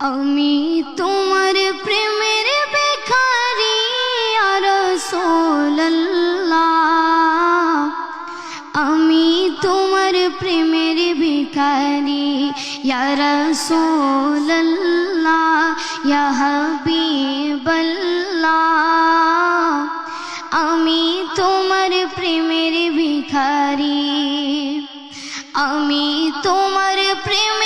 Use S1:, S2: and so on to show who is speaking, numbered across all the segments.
S1: আমি তোমার প্রেমের বেখারি আর আমি তোমার প্রেমের ভিখারি রসোল্লাহ হাবিবাল্লাহ আমি তোমার প্রেমের ভিখারি আমি তোমার প্রেমের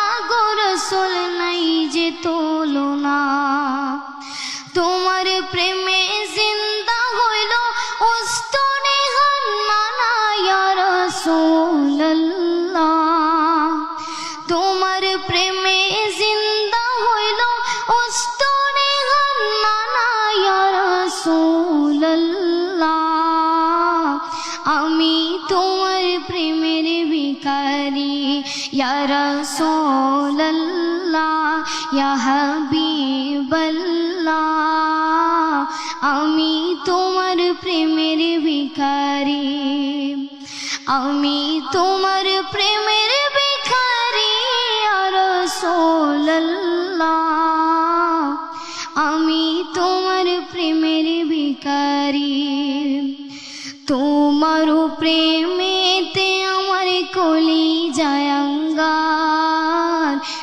S1: গোরসল নাই যে তুলনা। ভিখারি ইয়া রাসূলুল্লাহ ইয়া হাবিবাল্লাহ আমি তোমার প্রেমের ভিখারি আমি তোমার প্রেমের ভিখারি আর আমি তোমার প্রেমের ভিখারি তোমার প্রেমেতে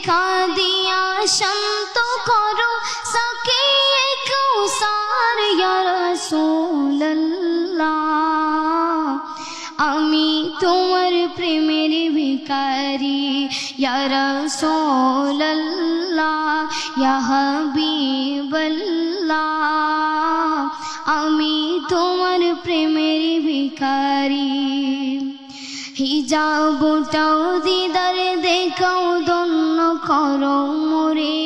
S1: দেখা দিয়া শান্ত করো সকে কৌসার রাসূলুল্লাহ। আমি তোমার প্রেমের ভিখারি রাসূলুল্লাহ, ইয়া হাবিবাল্লাহ। আমি তোমার প্রেমের ভিখারি। হিজাবটাও দিদার, দেখাও দন্য করো মোরে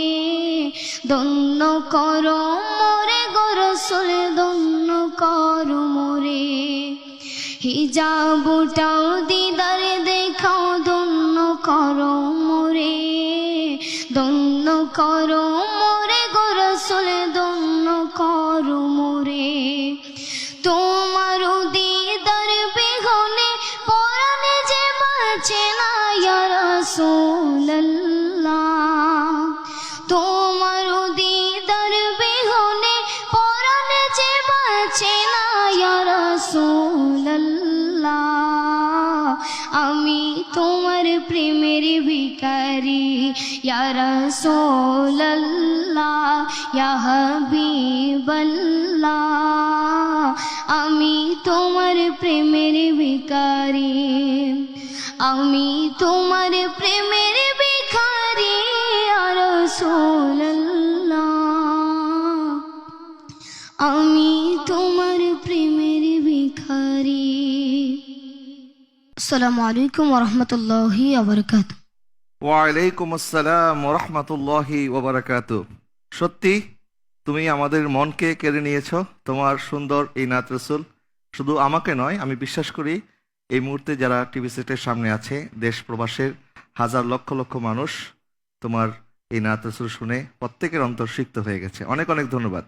S1: দন্য করো মোরে, গরসুল দন্য করো মোরে। হিজাবটাও দিদার, দেখাও দন্য করো মোরে দন্য করো মোরে, গরসুল দন্য ইয়া রাসূলুল্লাহ, তোমার দিদার বেহনে পরানে যে বাঁচে না ইয়া রাসূলুল্লাহ, আমি তোমার প্রেমের ভিখারি ইয়া রাসূলুল্লাহ, ইয়া হাবিবাল্লাহ, আমি তোমার প্রেমের ভিখারি। আমি তোমার প্রেমের ভিখারি রাসূলুল্লাহ। আমি তোমার প্রেমের ভিখারি। আসসালামু আলাইকুম ওরহমতুল্লাহি আবরকাত
S2: ওয়ালাইকুম আসসালাম রহমতুল্লাহি ওবরাকাত সত্যি তুমি আমাদের মনকে কেড়ে নিয়েছো তোমার সুন্দর এই নাত রসুল। শুধু আমাকে নয় আমি বিশ্বাস করি এই মুহূর্তে যারা টিভি সেটের সামনে আছে, দেশ প্রবাসের হাজার লক্ষ লক্ষ মানুষ, তোমার এই নাত রসুল শুনে প্রত্যেকের অন্তর সিক্ত হয়ে গেছে। অনেক অনেক ধন্যবাদ।